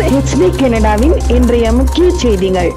H D கனடாவின் இன்றைய முக்கிய செய்திகள்.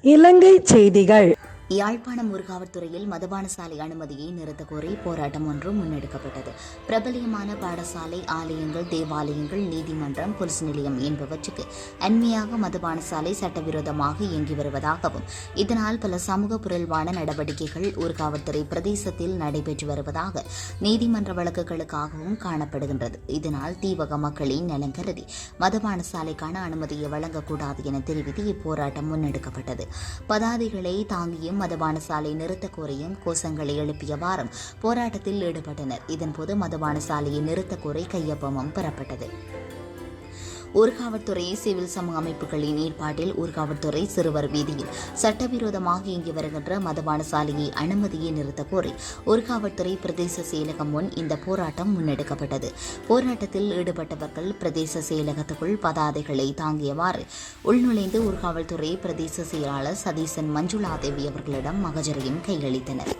இலங்கை செய்திகள். யாழ்ப்பாணம் ஊர்காவல்துறையில் மதுபான சாலை அனுமதியை நிறுத்தக்கோரி போராட்டம் ஒன்று முன்னெடுக்கப்பட்டது. பிரபலியமான பாடசாலை ஆலயங்கள் தேவாலயங்கள் நீதிமன்றம் போலீஸ் நிலையம் என்பவற்றுக்கு அண்மையாக மதுபான சாலை சட்டவிரோதமாக இயங்கி வருவதாகவும் இதனால் பல சமூக புரள்வான நடவடிக்கைகள் ஊர்காவல்துறை பிரதேசத்தில் நடைபெற்று வருவதாக நீதிமன்ற வழக்குகளுக்காகவும் காணப்படுகின்றது. இதனால் தீவக மக்களின் நலன் கருதி மதுபான சாலைக்கான அனுமதியை வழங்கக்கூடாது என தெரிவித்து இப்போராட்டம் முன்னெடுக்கப்பட்டது. பதாதைகளை தாங்கியும் மதுபான சாலை நிறுத்த கோரியும் கோஷங்களை எழுப்பிய வாரம் போராட்டத்தில் ஈடுபட்டனர். இதன்போது மதுபான சாலையை நிறுத்த கோரி கையொப்பமும் பெறப்பட்டது. ஊர்காவல்துறை சிவில் சமூக அமைப்புகளின் ஏற்பாட்டில் ஊர்காவல்துறை சிறுவர் வீதியில் சட்டவிரோதமாக இயங்கி வருகின்ற மதுபான சாலையை அனுமதியை நிறுத்த கோரி ஊர்காவல்துறை பிரதேச செயலகம் முன் இந்த போராட்டம் முன்னெடுக்கப்பட்டது. போராட்டத்தில் ஈடுபட்டவர்கள் பிரதேச செயலகத்துக்குள் பதாதைகளை தாங்கியவாறு உள்நுழைந்து ஊர்காவல்துறை பிரதேச செயலாளர் சதீசன் மஞ்சுளா தேவி அவர்களிடம் மகஜரையும் கையளித்தனர்.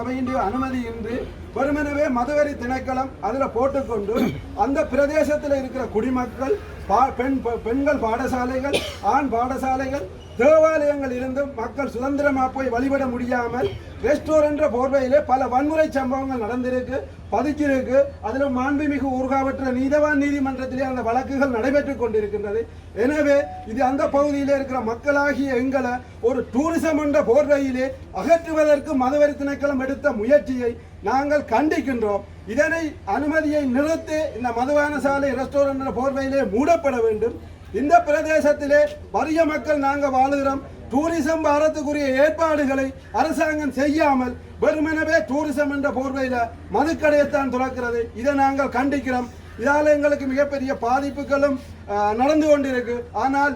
சபையின்டையோ அனுமதியின்றி வெறுமனவே மதுவரி திணைக்களம் அதில் போட்டுக்கொண்டு அந்த பிரதேசத்தில் இருக்கிற குடிமக்கள் பா- பெண் பெண்கள் பாடசாலைகள் ஆண் பாடசாலைகள் தேவாலயங்கள் இருந்தும் மக்கள் சுதந்திரமா போய் வழிபட முடியாமல் ரெஸ்டோரன்ற போர்வையிலே பல வன்முறை சம்பவங்கள் நடந்திருக்கு பதிச்சிருக்கு. அதில் மாண்புமிகு ஊர்காவற்ற நீதவான் நீதிமன்றத்திலே அந்த வழக்குகள் நடைபெற்றுக் கொண்டிருக்கின்றது. எனவே இது அந்த பகுதியிலே இருக்கிற மக்களாகிய எங்களை ஒரு டூரிசம் என்ற போர்வையிலே அகற்றுவதற்கு மதுவரி திணைக்களம் எடுத்த முயற்சியை நாங்கள் கண்டிக்கின்றோம். இதனை அனுமதியை நிறுத்தி இந்த மதுவான சாலை ரெஸ்டாரண்ட் போர்வையிலே மூடப்பட வேண்டும். இந்த பிரதேசத்திலே வறிய மக்கள் நாங்கள் வாழுகிறோம். டூரிசம் வரத்துக்குரிய ஏற்பாடுகளை அரசாங்கம் செய்யாமல் வெறுமெனவே டூரிசம் என்ற போர்வையில் மதுக்கடையைத்தான் துறக்கிறது. இதை நாங்கள் கண்டிக்கிறோம். இதால் எங்களுக்கு மிகப்பெரிய பாதிப்புகளும் நடந்து கொண்டிருக்கு. ஆனால்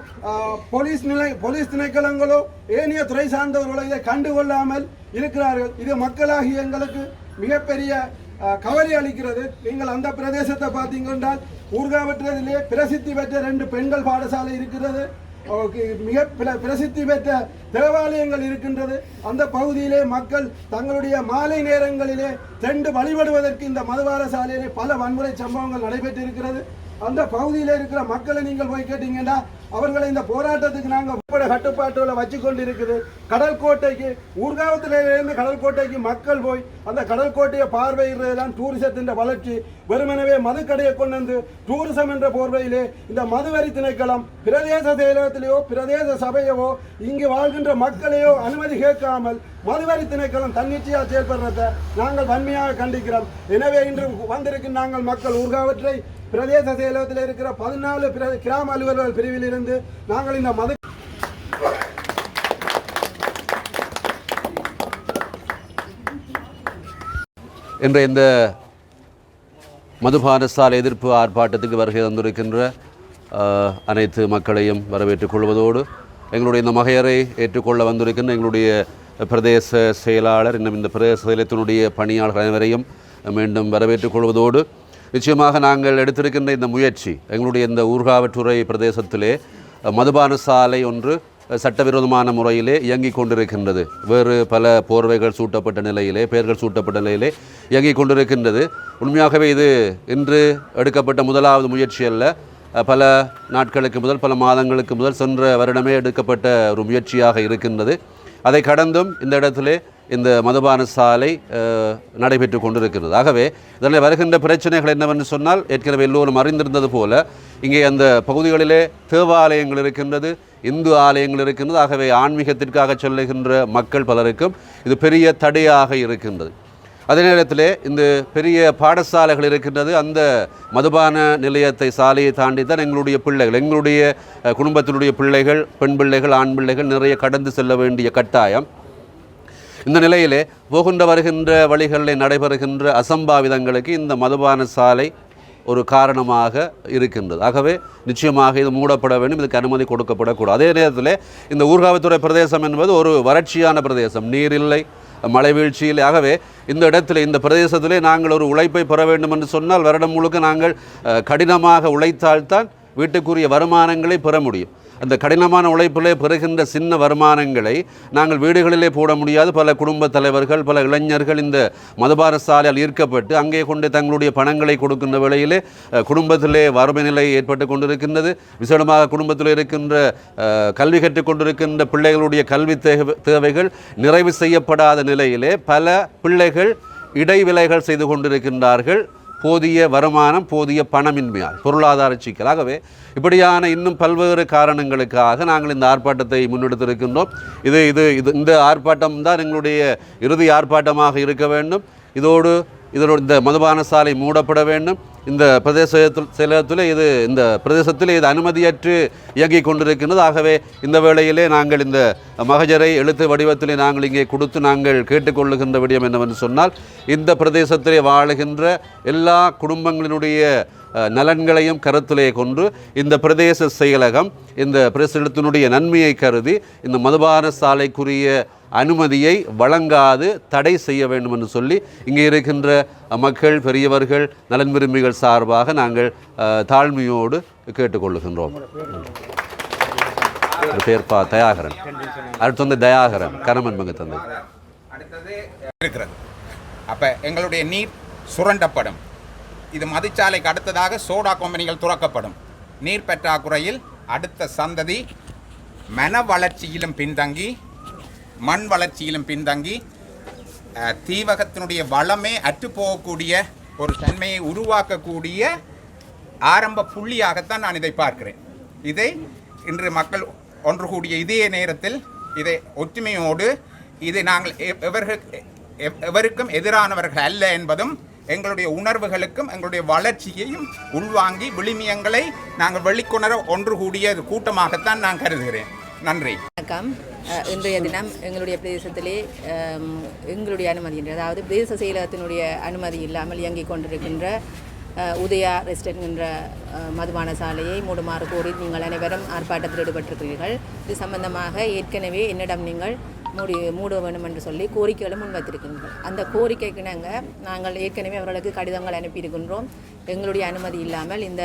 போலீஸ் நிலை போலீஸ் திணைக்களங்களோ ஏனைய துறை சார்ந்தவர்களோ இதை கண்டுகொள்ளாமல் இருக்கிறார்கள். இது மக்களாகி எங்களுக்கு மிகப்பெரிய கவலை அளிக்கிறது. நீங்கள் அந்த பிரதேசத்தை பார்த்தீங்கன்னா ஊர்காவற்றதிலே பிரசித்தி பெற்ற ரெண்டு பெண்கள் பாடசாலை இருக்கிறது. ஓகே, மிக பிர- பிரசித்தி பெற்ற தேவாலயங்கள் இருக்கின்றது. அந்த பகுதியிலே மக்கள் தங்களுடைய மாலை நேரங்களிலே சென்று வழிபடுவதற்கு இந்த மதுவார சாலையிலே பல வன்முறை சம்பவங்கள் நடைபெற்றிருக்கிறது. அந்த பகுதியில் இருக்கிற மக்களை நீங்கள் போய் கேட்டீங்கன்னா அவர்களை இந்த போராட்டத்துக்கு நாங்கள் உட்பட கட்டுப்பாட்டுல வச்சு கொண்டு இருக்குது கடல் கோட்டைக்கு ஊர்காவத்தில இருந்து கடல் கோட்டைக்கு மக்கள் போய் அந்த கடல் கோட்டையை பார்வையிடுறதுதான் டூரிசத்தின் வளர்ச்சி. வெறுமனவே மதுக்கடையை கொண்டு வந்து டூரிசம் என்ற போர்வையிலே இந்த மதுவரி திணைக்களம் பிரதேச செயலகத்திலேயோ பிரதேச சபையவோ இங்கு வாழ்கின்ற மக்களையோ அனுமதி கேட்காமல் மதுவரி திணைக்களம் தன்னிச்சையாக செயல்படுறத நாங்கள் வன்மையாக கண்டிக்கிறோம். எனவே இன்று வந்திருக்கும் நாங்கள் மக்கள் ஊர்காவற்றை பிரதேச செயலகத்தில் இருக்கிற பதினாலு கிராம அலுவலர்கள் பிரிவில் இருந்து நாங்கள் இந்த மத என்ற இந்த மதுபான சாலை எதிர்ப்பு ஆர்ப்பாட்டத்துக்கு வருகை தந்திருக்கின்ற அனைத்து மக்களையும் வரவேற்றுக் கொள்வதோடு எங்களுடைய இந்த மகையரை ஏற்றுக்கொள்ள வந்திருக்கின்ற எங்களுடைய பிரதேச செயலாளர் இன்னும் இந்த பிரதேச செயலத்தினுடைய பணியாளர் அனைவரையும் மீண்டும் வரவேற்றுக் கொள்வதோடு நிச்சயமாக நாங்கள் எடுத்திருக்கின்ற இந்த முயற்சி எங்களுடைய இந்த ஊர்காவற்றுறை பிரதேசத்திலே மதுபான சாலை ஒன்று சட்டவிரோதமான முறையிலே இயங்கிக் கொண்டிருக்கின்றது. வேறு பல போர்வைகள் சூட்டப்பட்ட நிலையிலே பெயர்கள் சூட்டப்பட்ட நிலையிலே இயங்கிக் கொண்டிருக்கின்றது. உண்மையாகவே இது இன்று எடுக்கப்பட்ட முதலாவது முயற்சி அல்ல. பல நாட்களுக்கு முதல் பல மாதங்களுக்கு முதல் சென்ற வருடமே எடுக்கப்பட்ட ஒரு முயற்சியாக இருக்கின்றது. அதை கடந்தும் இந்த இடத்திலே இந்த மதுபான சாலை நடைபெற்று கொண்டிருக்கிறது. ஆகவே இதனால் வருகின்ற பிரச்சனைகள் என்னவென்று சொன்னால் ஏற்கனவே எல்லோரும் அறிந்திருந்தது போல இங்கே அந்த பகுதிகளிலே தேவாலயங்கள் இருக்கின்றது இந்து ஆலயங்கள் இருக்கின்றது. ஆகவே ஆன்மீகத்திற்காக செல்லுகின்ற மக்கள் பலருக்கும் இது பெரிய தடையாக இருக்கின்றது. அதே நேரத்தில் இந்த பெரிய பாடசாலைகள் இருக்கின்றது அந்த மதுபான நிலையத்தை சாலையை தாண்டி தான் எங்களுடைய பிள்ளைகள் எங்களுடைய குடும்பத்தினுடைய பிள்ளைகள் பெண் பிள்ளைகள் ஆண் பிள்ளைகள் நிறைய கடந்து செல்ல வேண்டிய கட்டாயம். இந்த நிலையிலே போகின்ற வருகின்ற வழிகளில் நடைபெறுகின்ற அசம்பாவிதங்களுக்கு இந்த மதுபான சாலை ஒரு காரணமாக இருக்கின்றது. ஆகவே நிச்சயமாக இது மூடப்பட வேண்டும் இதுக்கு அனுமதி கொடுக்கப்படக்கூடாது. அதே நேரத்தில் இந்த ஊர்காவத்துறை பிரதேசம் என்பது ஒரு வறட்சியான பிரதேசம். நீர் இல்லை மழை வீழ்ச்சியில் ஆகவே இந்த இடத்துல இந்த பிரதேசத்திலே நாங்கள் ஒரு உழைப்பை பெற வேண்டும் என்று சொன்னால் வருடம் முழுக்க நாங்கள் கடினமாக உழைத்தால்தான் வீட்டுக்குரிய வருமானங்களை பெற முடியும். அந்த கடினமான உழைப்பிலே பெறுகின்ற சின்ன வருமானங்களை நாங்கள் வீடுகளிலே போட முடியாது. பல குடும்ப தலைவர்கள் பல இளைஞர்கள் இந்த மதுபார சாலையால் ஈர்க்கப்பட்டு அங்கே கொண்டு தங்களுடைய பணங்களை கொடுக்கின்ற வேளையிலே குடும்பத்திலே வறுமை நிலை ஏற்பட்டு கொண்டிருக்கின்றது. விசேடமாக குடும்பத்தில் இருக்கின்ற கல்வி கற்றுக் கொண்டிருக்கின்ற பிள்ளைகளுடைய கல்வி தேவை தேவைகள் நிறைவு செய்யப்படாத நிலையிலே பல பிள்ளைகள் இடைவிலைகள் செய்து கொண்டிருக்கின்றார்கள். போதிய வருமானம் போதிய பணமின்மையால் பொருளாதார சிக்கல். ஆகவே இப்படியான இன்னும் பல்வேறு காரணங்களுக்காக நாங்கள் இந்த ஆர்ப்பாட்டத்தை முன்னெடுத்திருக்கின்றோம். இது இது இது இந்த ஆர்ப்பாட்டம் தான் எங்களுடைய இறுதி ஆர்ப்பாட்டமாக இருக்க வேண்டும். இதோடு இதனோட இந்த மதுபான சாலை மூடப்பட வேண்டும். இந்த பிரதேச செயலகத்தில் இது இந்த பிரதேசத்தில் இது அனுமதியற்று இயங்கிக் கொண்டிருக்கின்றது. ஆகவே இந்த வேளையிலே நாங்கள் இந்த மகஜரை எழுத்து வடிவத்திலே நாங்கள் இங்கே கொடுத்து நாங்கள் கேட்டுக்கொள்ளுகின்ற விடயம் என்னவென்று சொன்னால் இந்த பிரதேசத்திலே வாழுகின்ற எல்லா குடும்பங்களினுடைய நலன்களையும் கருத்திலே கொண்டு இந்த பிரதேச செயலகம் இந்த பிரதேசத்தினுடைய நன்மையை கருதி இந்த மதுபான சாலைக்குரிய அனுமதியை வழங்காது தடை செய்ய வேண்டும் என்று சொல்லி இங்கே இருக்கின்ற மக்கள் பெரியவர்கள் நலன் விரும்பிகள் சார்பாக நாங்கள் தாழ்மையோடு கேட்டுக்கொள்ளுகின்றோம். பேர் பா தயாகரன். அடுத்து வந்து தயாகரன் கணவன் மங்க தந்தை. அடுத்தது இருக்கிறது. அப்போ எங்களுடைய நீர் சுரண்டப்படும். இது மதுச்சாலைக்கு அடுத்ததாக சோடா கம்பெனிகள் துறக்கப்படும். நீர் பற்றாக்குறையில் அடுத்த சந்ததி மன வளர்ச்சியிலும் பின்தங்கி மண் வளர்ச்சியிலும் பின்தங்கி தீவகத்தினுடைய வளமே அற்றுப்போகக்கூடிய ஒரு தன்மையை உருவாக்கக்கூடிய ஆரம்ப புள்ளியாகத்தான் நான் இதை பார்க்கிறேன். இதை இன்று மக்கள் ஒன்று கூடிய இதே நேரத்தில் இதை ஒற்றுமையோடு இது நாங்கள் எவர்கள் எவருக்கும் எதிரானவர்கள் அல்ல என்பதும் எங்களுடைய உணர்வுகளுக்கும் எங்களுடைய வளர்ச்சியையும் உள்வாங்கி விளிமியங்களை நாங்கள் வெளிக்கொணர ஒன்று கூடிய கூட்டமாகத்தான் நான் கருதுகிறேன். நன்றி. வணக்கம். இன்றைய தினம் எங்களுடைய பிரதேசத்திலே எங்களுடைய அனுமதி என்று அதாவது பிரதேச செயலகத்தினுடைய அனுமதி இல்லாமல் இயங்கிக் கொண்டிருக்கின்ற உதயா ரெஸ்டன் என்ற மதுபான சாலையை மூடுமாறு கோரி நீங்கள் அனைவரும் ஆர்ப்பாட்டத்தில் ஈடுபட்டிருக்கிறீர்கள். இது சம்பந்தமாக ஏற்கனவே என்னிடம் நீங்கள் மூடி மூட வேண்டும் என்று சொல்லி கோரிக்கைகளை முன்வைத்திருக்கின்றோம் அந்த கோரிக்கைக்கு நாங்கள் நாங்கள் ஏற்கனவே அவர்களுக்கு கடிதங்கள் அனுப்பியிருக்கின்றோம். எங்களுடைய அனுமதி இல்லாமல் இந்த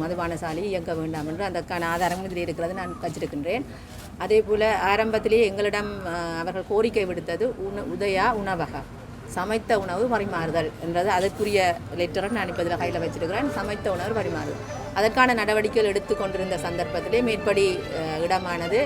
மதுபான சாலையை இயங்க வேண்டாம் என்று அதற்கான ஆதாரமும் இதில் இருக்கிறது நான் வச்சிருக்கின்றேன். அதே போல் ஆரம்பத்திலேயே எங்களிடம் அவர்கள் கோரிக்கை விடுத்தது உண உதயா உணவகம். சமைத்த உணவு பரிமாறுதல் என்றது அதற்குரிய லெட்டரை நான் இப்போ இதில் கையில் வச்சிருக்கிறேன். சமைத்த உணவு பரிமாறுதல். அதற்கான நடவடிக்கைகள் எடுத்து கொண்டிருந்த சந்தர்ப்பத்திலே மேற்படி இடமானது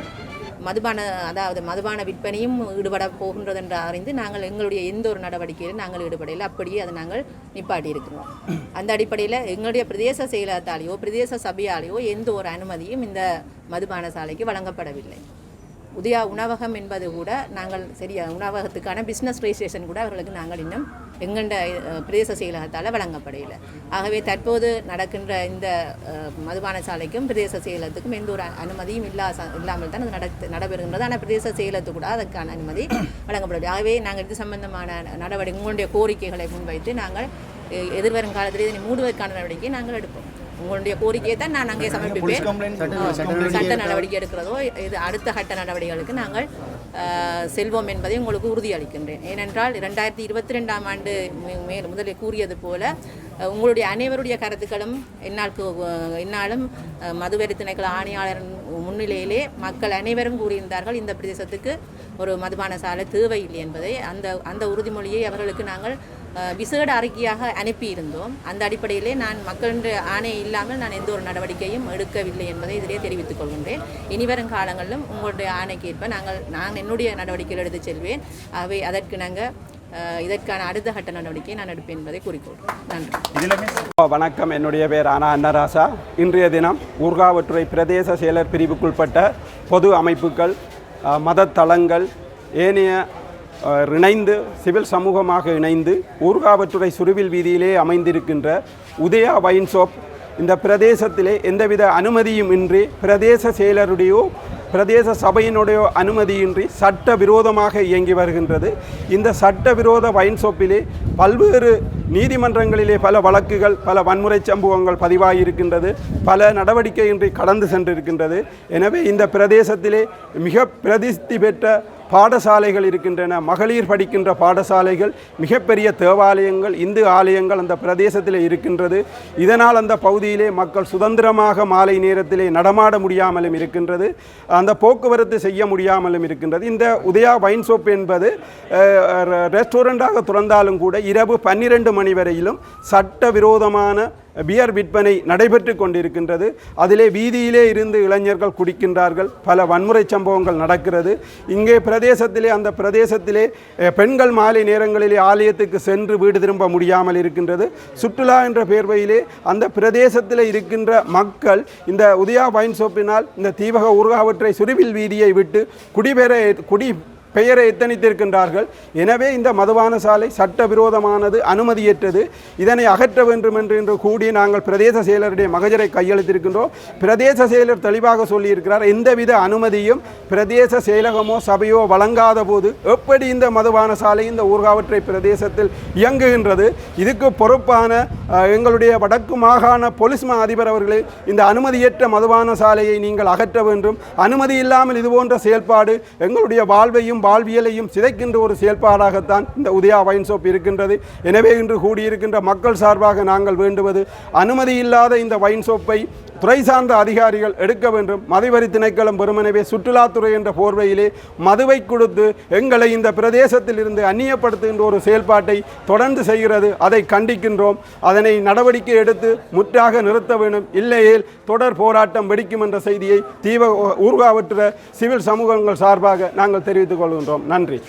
மதுபான அதாவது மதுபான விற்பனையும் ஈடுபட போகின்றது என்று அறிந்து நாங்கள் எங்களுடைய எந்த ஒரு நடவடிக்கையிலும் நாங்கள் ஈடுபடையில் அப்படியே அதை நாங்கள் நிப்பாட்டி இருக்கிறோம் அந்த அடிப்படையில் எங்களுடைய பிரதேச செயலகத்தாலேயோ பிரதேச சபையாலேயோ எந்த ஒரு அனுமதியும் இந்த மதுபான சாலைக்கு வழங்கப்படவில்லை. உதயா உணவகம் என்பது கூட நாங்கள் சரியா உணவகத்துக்கான பிஸ்னஸ் ரெஜிஸ்ட்ரேஷன் கூட அவர்களுக்கு நாங்கள் இன்னும் எங்கண்ட பிரதேச செயலகத்தால் வழங்கப்படையில ஆகவே தற்போது நடக்கின்ற இந்த மதுபான சாலைக்கும் பிரதேச செயலகத்துக்கும் எந்த ஒரு அனுமதியும் இல்லா இல்லாமல் தான் அது நடத்து நடைபெறுகின்றது. ஆனால் பிரதேச செயலகத்துக்கு கூட அதற்கான அனுமதி வழங்கப்படவில்லை. ஆகவே நாங்கள் இது சம்பந்தமான நடவடிக்கை உங்களுடைய கோரிக்கைகளை முன்வைத்து நாங்கள் எதிர்வரும் காலத்தில் இதனை மூடுவதற்கான நடவடிக்கையை நாங்கள் எடுப்போம். உங்களுடைய கோரிக்கையை தான் நான் அங்கே சமர்ப்பிப்பேன். சட்ட நடவடிக்கை எடுக்கிறதோ இது அடுத்த கட்ட நடவடிக்கைகளுக்கு நாங்கள் செல்வோம் என்பதை உங்களுக்கு உறுதியளிக்கின்றேன். ஏனென்றால் இரண்டாயிரத்தி இருபத்தி ரெண்டாம் ஆண்டு மே- மேல் முதலில் கூறியது போல உங்களுடைய அனைவருடைய கருத்துக்களும் என்னால் கு- என்னாலும் மதுவெறி திணைக்கள ஆணையாளர் முன்னிலையிலே மக்கள் அனைவரும் கூறியிருந்தார்கள் இந்த பிரதேசத்துக்கு ஒரு மதுபான சாலை தேவையில்லை என்பதை அந்த அந்த உறுதிமொழியை அவர்களுக்கு நாங்கள் விசேட அறிக்கையாக அனுப்பியிருந்தோம். அந்த அடிப்படையிலே நான் மக்களுடைய ஆணை இல்லாமல் நான் எந்த ஒரு நடவடிக்கையும் எடுக்கவில்லை என்பதை இதிலே தெரிவித்துக் கொள்கின்றேன். இனிவரும் காலங்களிலும் உங்களுடைய ஆணைக்கேற்ப நாங்கள் நான் என்னுடைய நடவடிக்கைகள் எடுத்து செல்வேன். அவை அதற்கு நாங்கள் இதற்கான அடுத்த கட்ட நடவடிக்கை நான் எடுப்பேன் என்பதை கூறிக்கொள்கிறேன் நன்றி. வணக்கம். என்னுடைய பேர் ஆனா அன்னராசா. இன்றைய தினம் ஊர்காவற்றுறை பிரதேச செயலர் பிரிவுக்குட்பட்ட பொது அமைப்புகள் மதத்தலங்கள் தளங்கள் ஏனைய இணைந்து சிவில் சமூகமாக இணைந்து ஊர்காவற்றுறை சுருவில் வீதியிலே அமைந்திருக்கின்ற உதயா வைன் ஷாப் இந்த பிரதேசத்திலே எந்தவித அனுமதியும் இன்றி பிரதேச செயலருடையோ பிரதேச சபையினுடைய அனுமதியின்றி சட்ட விரோதமாக இயங்கி வருகின்றது. இந்த சட்ட விரோத வைன் ஷாப்பிலே பல்வேறு நீதிமன்றங்களிலே பல வழக்குகள் பல வன்முறை சம்பவங்கள் பதிவாகியிருக்கின்றது பல நடவடிக்கையின்றி கடந்து சென்றிருக்கின்றது. எனவே இந்த பிரதேசத்திலே மிக பிரதிஷ்டி பெற்ற பாடசாலைகள் இருக்கின்றன மகளிர் படிக்கின்ற பாடசாலைகள் மிகப்பெரிய தேவாலயங்கள் இந்து ஆலயங்கள் அந்த பிரதேசத்தில் இருக்கின்றது. இதனால் அந்த பகுதியிலே மக்கள் சுதந்திரமாக மாலை நேரத்திலே நடமாட முடியாமலும் இருக்கின்றது. அந்த போக்குவரத்து செய்ய முடியாமலும் இருக்கின்றது. இந்த உதயா வைன் ஷாப் என்பது ரெஸ்டாரண்ட்டாக திறந்தாலும் கூட இரவு பன்னிரண்டு மணி வரையிலும் சட்டவிரோதமான பியர் விற்பனை நடைபெற்று கொண்டிருக்கின்றது. அதிலே வீதியிலே இருந்து இளைஞர்கள் குடிக்கின்றார்கள். பல வன்முறை சம்பவங்கள் நடக்கிறது. இங்கே பிரதேசத்திலே அந்த பிரதேசத்திலே பெண்கள் மாலை நேரங்களிலே ஆலயத்துக்கு சென்று வீடு திரும்ப முடியாமல் இருக்கின்றது. சுற்றுலா என்ற பேர்வையிலே அந்த பிரதேசத்தில் இருக்கின்ற மக்கள் இந்த உதயா வைன் சோப்பினால் இந்த தீபக ஊர்காவற்றை சுருவில் வீதியை விட்டு குடிபெற குடி பெயரை எத்தனித்திருக்கின்றார்கள்? எனவே இந்த மதுபான சாலை சட்டவிரோதமானது அனுமதியற்றது. இதனை அகற்ற வேண்டும் என்று இன்று கூடி நாங்கள் பிரதேச செயலருடைய மகஜரை கையெழுத்திருக்கின்றோம் பிரதேச செயலர் தெளிவாக சொல்லியிருக்கிறார் எந்தவித அனுமதியும் பிரதேச செயலகமோ சபையோ வழங்காத போது எப்படி இந்த மதுபான சாலை இந்த ஊர்காவற்றை பிரதேசத்தில் இயங்குகின்றது? இதுக்கு பொறுப்பான எங்களுடைய வடக்கு மாகாண போலீஸ் மா அதிபர் அவர்களே இந்த அனுமதியற்ற மதுபான சாலையை நீங்கள் அகற்ற வேண்டும். அனுமதி இல்லாமல் இதுபோன்ற செயல்பாடு எங்களுடைய வாழ்வையும் வாழ்வியலையும் சிதைக்கின்ற ஒரு செயல்பாடாகத்தான் இந்த உதயா வைன் ஷாப் இருக்கின்றது. எனவே இன்று கூடியிருக்கின்ற மக்கள் சார்பாக நாங்கள் வேண்டுவது அனுமதி இல்லாத இந்த வைன் ஷாப்பை துறை சார்ந்த அதிகாரிகள் எடுக்க வேண்டும். மதுவரி திணைக்களம் பெருமனவே சுற்றுலாத்துறை என்ற போர்வையிலே மதுவை கொடுத்து எங்களை இந்த பிரதேசத்தில் இருந்து அந்நியப்படுத்துகின்ற ஒரு செயல்பாட்டை தொடர்ந்து செய்கிறது. அதை கண்டிக்கின்றோம். அதனை நடவடிக்கை எடுத்து முற்றாக நிறுத்த வேண்டும். இல்லையேல் தொடர் போராட்டம் வெடிக்கும் என்ற செய்தியை தீவ ஊர்காவற்ற சிவில் சமூகங்கள் சார்பாக நாங்கள் தெரிவித்துக் கொள்கின்றோம். நன்றி.